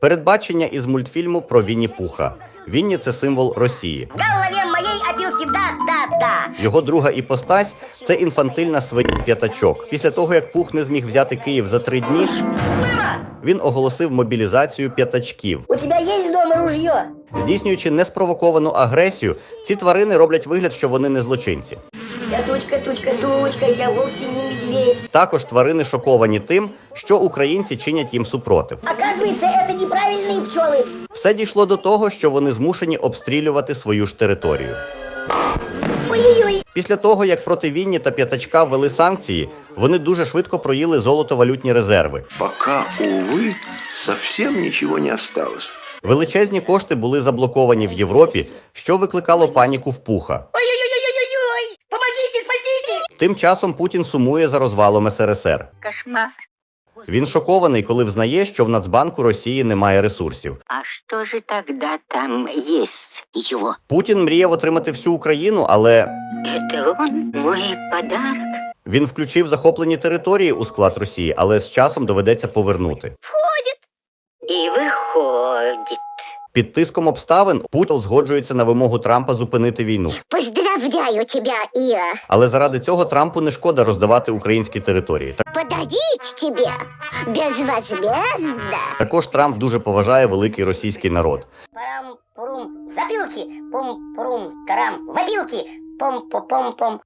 Передбачення із мультфільму про Вінні Пуха. Вінні це символ Росії. Да, да, да. Його друга іпостась це інфантильна свиня п'ятачок. Після того, як Пух не зміг взяти Київ за три дні, він оголосив мобілізацію п'ятачків. У тебя есть дома ружье? Здійснюючи неспровоковану агресію, ці тварини роблять вигляд, що вони не злочинці. Я тучка, тучка, тучка, я вовсе не медведь. Також тварини шоковані тим, що українці чинять їм супротив. Оказывается, это неправильные пчелы. Все дійшло до того, що вони змушені обстрілювати свою ж територію. Ой-ой-ой. Після того, як проти Вінні та п'ятачка ввели санкції, вони дуже швидко проїли золотовалютні резерви. Пока, увы, совсем ничего не осталось. Величезні кошти були заблоковані в Європі, що викликало паніку в пуха. Ой-ой-ой-ой-ой. Тим часом Путін сумує за розвалом СРСР. Кошмар. Він шокований, коли взнає, що в Нацбанку Росії немає ресурсів. А что же тогда там есть? Ничего. Путін мріяв отримати всю Україну, але Это он, мой подарок. він включив захоплені території у склад Росії, але з часом доведеться повернути. И выходит. Під тиском обставин Путін згоджується на вимогу Трампа зупинити війну. Поздравляю тебя, Иа. Але заради цього Трампу не шкода роздавати українські території. Так- Подарить тебе безвозмездно. Також Трамп дуже поважає великий російський народ. Парам-пурум. Запилки. Пум-пурум. Тарам. Вопилки. Пом-пом-пом-пом.